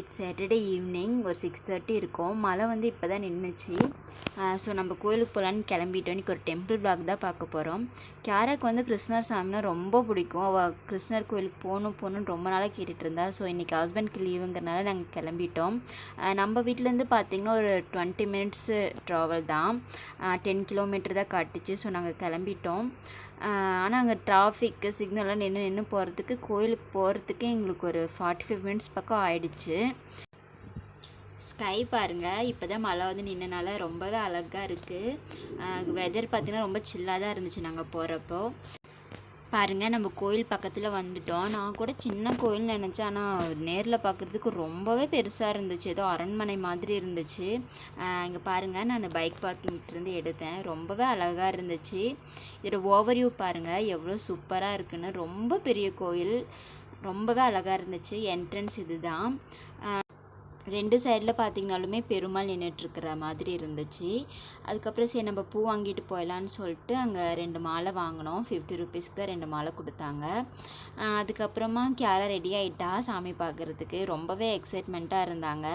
It's Saturday evening ஒரு six thirty இருக்கும். மழை வந்து இப்போ தான் நின்றுச்சு ஸோ நம்ம கோயிலுக்கு போகலான்னு கிளம்பிட்டோம். இன்றைக்கி ஒரு டெம்பிள் பிளாக் தான் பார்க்க போகிறோம் கியாராக்கு வந்து கிருஷ்ணர் சாமினா ரொம்ப பிடிக்கும். அவள் கிருஷ்ணர் கோயிலுக்கு போகணும் போகணுன்னு ரொம்ப நாளாக கேட்டுட்டு இருந்தா. ஸோ இன்றைக்கி ஹஸ்பண்ட்க்கு லீவுங்கிறனால நாங்கள் கிளம்பிட்டோம். நம்ம வீட்டிலேருந்து பார்த்திங்கன்னா ஒரு டுவெண்ட்டி மினிட்ஸு ட்ராவல் தான். டென் கிலோமீட்டர் தான் காட்டுச்சு. ஸோ நாங்கள் கிளம்பிட்டோம். ஆனால் அங்கே டிராஃபிக்கு சிக்னல்லாம் நின்று நின்று போகிறதுக்கு கோயிலுக்கு போகிறதுக்கு எங்களுக்கு ஒரு ஃபார்ட்டி ஃபைவ் மினிட்ஸ் பக்கம் ஆயிடுச்சு. ஸ்கை பாருங்கள் இப்போ தான் மழை வந்து நின்னனால ரொம்பவே அழகாக இருக்குது வெதர் பார்த்திங்கன்னா ரொம்ப சில்லாக தான் இருந்துச்சு நாங்கள் போகிறப்போ பாருங்கள் நம்ம கோயில் பக்கத்தில் வந்துட்டோம். நான் கூட சின்ன கோயில் நினச்சேன். ஆனால் நேரில் பார்க்குறதுக்கு ரொம்பவே பெருசாக இருந்துச்சு. ஏதோ அரண்மனை மாதிரி இருந்துச்சு. இங்கே பாருங்கள் நான் பைக் பார்க்கிங்கிட்டேருந்து எடுத்தேன். ரொம்பவே அழகாக இருந்துச்சு. இதோட ஓவர்வியூ பாருங்கள் எவ்வளோ சூப்பராக இருக்குன்னு. ரொம்ப பெரிய கோயில். ரொம்பவே அழகாக இருந்துச்சு. என்ட்ரன்ஸ் இதுதான். ரெண்டு சைடில் பார்த்தீங்கனாலுமே பெருமாள் நின்றுட்டுருக்கிற மாதிரி இருந்துச்சு. அதுக்கப்புறம் சரி நம்ம பூ வாங்கிட்டு போயிடலான்னு சொல்லிட்டு அங்கே ரெண்டு மாலை வாங்கினோம். ஃபிஃப்டி ருபீஸ்க்கு தான் ரெண்டு மாலை கொடுத்தாங்க. அதுக்கப்புறமா கேரா ரெடி ஆகிட்டா சாமி பார்க்குறதுக்கு ரொம்பவே எக்ஸைட்மெண்ட்டாக இருந்தாங்க.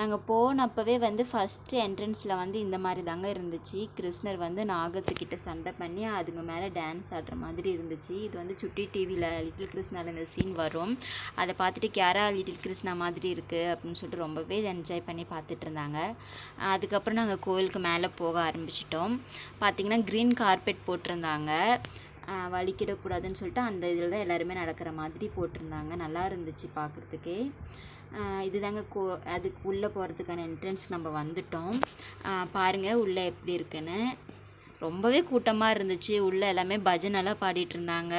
நாங்கள் போனப்பவே வந்து ஃபஸ்ட்டு என்ட்ரன்ஸில் வந்து இந்த மாதிரி தாங்க இருந்துச்சு. கிருஷ்ணர் வந்து நாகத்துக்கிட்ட சண்டை பண்ணி அதுங்க மேலே டான்ஸ் ஆடுற மாதிரி இருந்துச்சு. இது வந்து சுட்டி டிவியில் லிட்டில் கிருஷ்ணாவில் இந்த சீன் வரும். அதை பார்த்துட்டு கேரா லிட்டில் கிருஷ்ணா மாதிரி இருக்குது அப்படின்னு சொல்லிட்டு ரொம்பவே என்ஜாய் பண்ணி பார்த்துட்டு இருந்தாங்க அதுக்கப்புறம் நாங்கள் கோவிலுக்கு மேலே போக ஆரம்பிச்சிட்டோம். பார்த்தீங்கன்னா க்ரீன் கார்பெட் போட்டிருந்தாங்க. வலிக்கிடக்கூடாதுன்னு சொல்லிட்டு அந்த இதில் தான் எல்லாருமே நடக்கிற மாதிரி போட்டிருந்தாங்க. நல்லா இருந்துச்சு பார்க்குறதுக்கே இதுதாங்க கோ அதுக்கு உள்ளே போகிறதுக்கான என்ட்ரன்ஸ் நம்ம வந்துட்டோம். பாருங்கள் உள்ளே எப்படி இருக்குன்னு. ரொம்பவே கூட்டமாக இருந்துச்சு. உள்ளே எல்லாமே பஜனைலாம் பாடிட்டு இருந்தாங்க.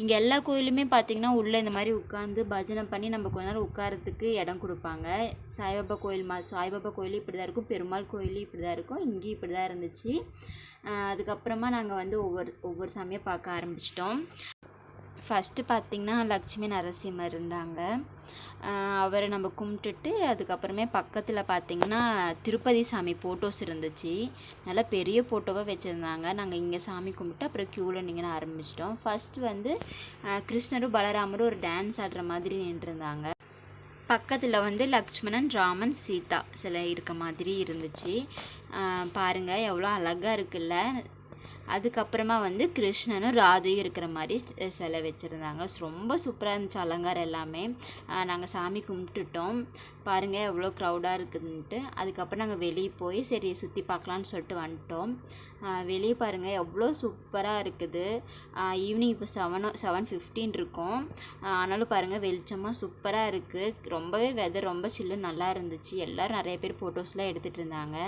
இங்கே எல்லா கோயிலுமே பார்த்திங்கன்னா உள்ளே இந்த மாதிரி உட்காந்து பஜனை பண்ணி நம்ம கொஞ்ச நேரம் உட்காரத்துக்கு இடம் கொடுப்பாங்க. சாய்பாபா கோயில் மா சாய்பாபா கோயில் இப்படி தான் இருக்கும். பெருமாள் கோயில் இப்படி தான் இருக்கும். இங்கேயும் இப்படி தான் இருந்துச்சு அதுக்கப்புறமா நாங்கள் வந்து ஒவ்வொரு ஒவ்வொரு சாமியாக பார்க்க ஆரம்பிச்சிட்டோம். ஃபஸ்ட்டு பார்த்திங்கன்னா லக்ஷ்மி நரசிம்மர் இருந்தாங்க. அவரை நம்ம கும்பிட்டுட்டு அதுக்கப்புறமே பக்கத்தில் பார்த்திங்கன்னா திருப்பதி சாமி ஃபோட்டோஸ் இருந்துச்சு. நல்லா பெரிய ஃபோட்டோவாக வச்சுருந்தாங்க. நாங்கள் இங்கே சாமி கும்பிட்டு அப்புறம் க்யூவில் நீங்கள் ஆரம்பிச்சிட்டோம். ஃபஸ்ட்டு வந்து கிருஷ்ணரும் பலராமரும் ஒரு டான்ஸ் ஆடுற மாதிரி நின்றுருந்தாங்க. பக்கத்தில் வந்து லக்ஷ்மணன் ராமன் சீதா சிலை இருக்க மாதிரி இருந்துச்சு. பாருங்கள் எவ்வளோ அழகாக இருக்குல்ல. அதுக்கப்புறமா வந்து கிருஷ்ணனும் ராதையும் இருக்கிற மாதிரி சிலை வச்சுருந்தாங்க. ரொம்ப சூப்பராக இருந்துச்சு அலங்காரம் எல்லாமே. நாங்கள் சாமி கும்பிட்டுட்டோம். பாருங்கள் எவ்வளோ க்ரௌடாக இருக்குதுன்ட்டு. அதுக்கப்புறம் நாங்கள் வெளியே போய் சரி சுற்றி பார்க்கலான்னு சொல்லிட்டு வந்துட்டோம். வெளியே பாருங்கள் எவ்வளோ சூப்பராக இருக்குது. ஈவினிங் இப்போ செவனோ செவன் ஃபிஃப்டீன் இருக்கும். ஆனாலும் பாருங்கள் வெளிச்சமாக சூப்பராக இருக்குது ரொம்பவே வெதர் ரொம்ப சில்லு நல்லா இருந்துச்சு. எல்லோரும் நிறைய பேர் ஃபோட்டோஸ்லாம் எடுத்துகிட்டு இருந்தாங்க.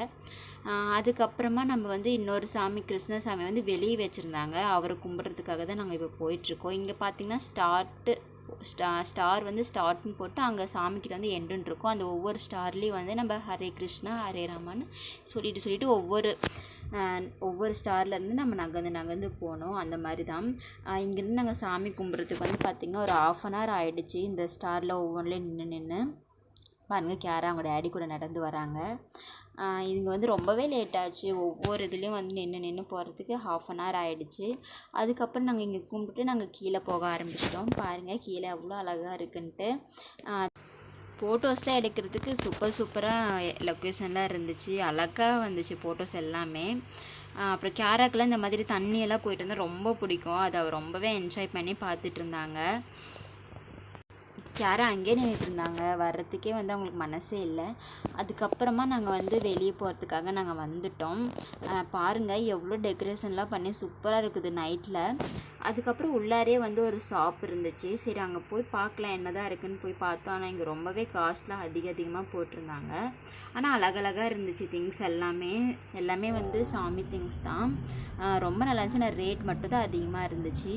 அதுக்கப்புறமா நம்ம வந்து இன்னொரு சாமி கிருஷ்ண சாமி வந்து வெளியே வச்சுருந்தாங்க. அவரை கும்பிட்றதுக்காக தான் நாங்கள் இப்போ போயிட்டுருக்கோம். இங்கே பார்த்தீங்கன்னா ஸ்டார்ட்டு ஸ்டா ஸ்டார் வந்து ஸ்டார்ட்னு போட்டு அங்கே சாமிக்கிட்ட வந்து எண்டுன்னு இருக்கும் அந்த ஒவ்வொரு ஸ்டார்லேயும் வந்து நம்ம ஹரே கிருஷ்ணா ஹரே ராமான்னு சொல்லிட்டு சொல்லிட்டு ஒவ்வொரு ஒவ்வொரு ஸ்டார்லேருந்து நம்ம நகர்ந்து நகர்ந்து போனோம். அந்த மாதிரி தான் இங்கேருந்து நாங்கள் சாமி கும்பிட்றதுக்கு வந்து பார்த்திங்கன்னா ஒரு ஆஃப் அன் ஹவர் ஆகிடுச்சு இந்த ஸ்டாரில் ஒவ்வொன்றிலையும் நின்று நின்று பாருங்கள் கேரா அவங்க டேடி கூட நடந்து வராங்க. இவங்க வந்து ரொம்பவே லேட் ஆச்சு. ஒவ்வொரு இதுலேயும் வந்து நின்று நின்று போகிறதுக்கு ஹாஃப் அன் ஹவர் ஆகிடுச்சு அதுக்கப்புறம் நாங்கள் இங்கே கும்பிட்டு நாங்கள் கீழே போக ஆரம்பிச்சிட்டோம். பாருங்கள் கீழே அவ்வளோ அழகாக இருக்குன்ட்டு. ஃபோட்டோஸ்லாம் எடுக்கிறதுக்கு சூப்பர் சூப்பராக லொக்கேஷன்லாம் இருந்துச்சு. அழகாக வந்துச்சு ஃபோட்டோஸ் எல்லாமே. அப்புறம் கேராக்கெலாம் இந்த மாதிரி தண்ணியெல்லாம் போயிட்டு இருந்தால் ரொம்ப பிடிக்கும். அதை ரொம்பவே என்ஜாய் பண்ணி பார்த்துட்டு இருந்தாங்க. யாரும் அங்கேயே நின்றுட்டு இருந்தாங்க வர்றதுக்கே வந்து அவங்களுக்கு மனசே இல்லை. அதுக்கப்புறமா நாங்கள் வந்து வெளியே போகிறதுக்காக நாங்கள் வந்துட்டோம். பாருங்கள் எவ்வளோ டெக்கரேஷன்லாம் பண்ணி சூப்பராக இருக்குது நைட்டில் அதுக்கப்புறம் உள்ளாரே வந்து ஒரு ஷாப் இருந்துச்சு. சரி அங்கே போய் பார்க்கலாம் என்னதான் இருக்குதுன்னு போய் பார்த்தோம். ஆனால் இங்கே ரொம்பவே காஸ்ட்லாம் அதிக அதிகமாக போட்டிருந்தாங்க. ஆனால் அழகழகாக இருந்துச்சு திங்ஸ் எல்லாமே. எல்லாமே வந்து சாமி திங்ஸ் தான். ரொம்ப நல்லா இருந்துச்சு. ஆனால் ரேட் மட்டும் தான் அதிகமாக இருந்துச்சு.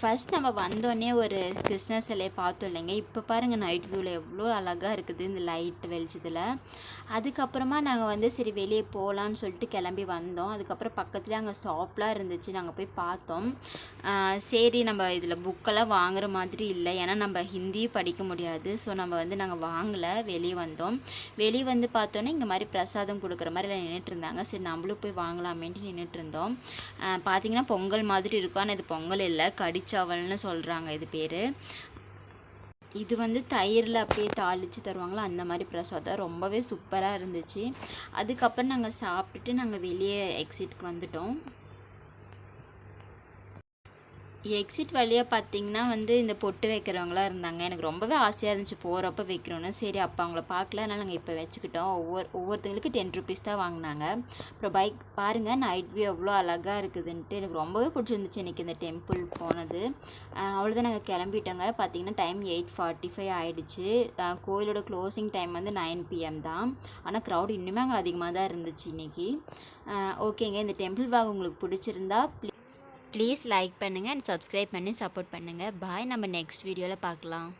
ஃபர்ஸ்ட் நம்ம வந்தோடனே ஒரு கிருஷ்ணர் சிலையை பார்த்தோம் இல்லைங்க. இப்போ பாருங்கள் நைட் வியூவில் எவ்வளோ அழகாக இருக்குது இந்த லைட் வெளிச்சத்தில். அதுக்கப்புறமா நாங்கள் வந்து சரி வெளியே போகலான்னு சொல்லிட்டு கிளம்பி வந்தோம். அதுக்கப்புறம் பக்கத்துலேயே அங்கே ஷாப்லாம் இருந்துச்சு. நாங்கள் போய் பார்த்தோம். சரி நம்ம இதில் புக்கெல்லாம் வாங்குற மாதிரி இல்லை. ஏன்னா நம்ம ஹிந்தியும் படிக்க முடியாது. ஸோ நம்ம வந்து நாங்கள் வாங்கலை. வெளியே வந்தோம். வெளியே வந்து பார்த்தோன்னே இங்கே மாதிரி பிரசாதம் கொடுக்குற மாதிரி எல்லாம் நின்றுட்டு இருந்தாங்க. சரி நம்மளும் போய் வாங்கலாமேன்ட்டு நின்றுட்டு இருந்தோம். பார்த்தீங்கன்னா பொங்கல் மாதிரி இருக்கும். ஆனால் இது பொங்கல் இல்லை. கடிச்சு பீச் சொல்கிறாங்க இது பேர். இது வந்து தயிரில் அப்படியே தாளித்து தருவாங்களோ? அந்த மாதிரி பிரசாதம். ரொம்பவே சூப்பராக இருந்துச்சு. அதுக்கப்புறம் நாங்கள் சாப்பிட்டுட்டு நாங்கள் வெளியே எக்ஸிட்க்கு வந்துட்டோம். எக்ஸிட் வழியாக பார்த்தீங்கன்னா வந்து இந்த பொட்டு வைக்கிறவங்களாம் இருந்தாங்க. எனக்கு ரொம்பவே ஆசையாக இருந்துச்சு போகிறப்ப வைக்கணும்னு. சரி அப்போ அவங்கள பார்க்கல அதனால் நாங்கள் இப்போ வச்சுக்கிட்டோம். ஒவ்வொரு ஒவ்வொருத்தங்களுக்கு டென் ருபீஸ் தான் வாங்கினாங்க. அப்புறம் பைக் பாருங்கள் நைட் வியூ எவ்வளோ அழகாக இருக்குதுன்ட்டு எனக்கு ரொம்பவே பிடிச்சிருந்துச்சு இன்றைக்கி இந்த டெம்பிள் போனது. அவ்வளோதான் நாங்கள் கிளம்பிட்டோங்க. பார்த்தீங்கன்னா டைம் எயிட் ஃபார்ட்டி ஃபைவ் ஆகிடுச்சு கோயிலோட க்ளோசிங் டைம் வந்து நைன் பிஎம் தான். ஆனால் க்ரௌட் இன்னுமே அங்கே அதிகமாக தான் இருந்துச்சு இன்றைக்கி ஓகேங்க இந்த டெம்பிள் வாக் உங்களுக்கு பிடிச்சிருந்தா ப்ளீஸ் லைக் பண்ணுங்கள் அண்ட் சப்ஸ்கிரைப் பண்ணி சப்போர்ட் பண்ணுங்கள் பாய் நம்ம நெக்ஸ்ட் வீடியோவில் பார்க்கலாம்.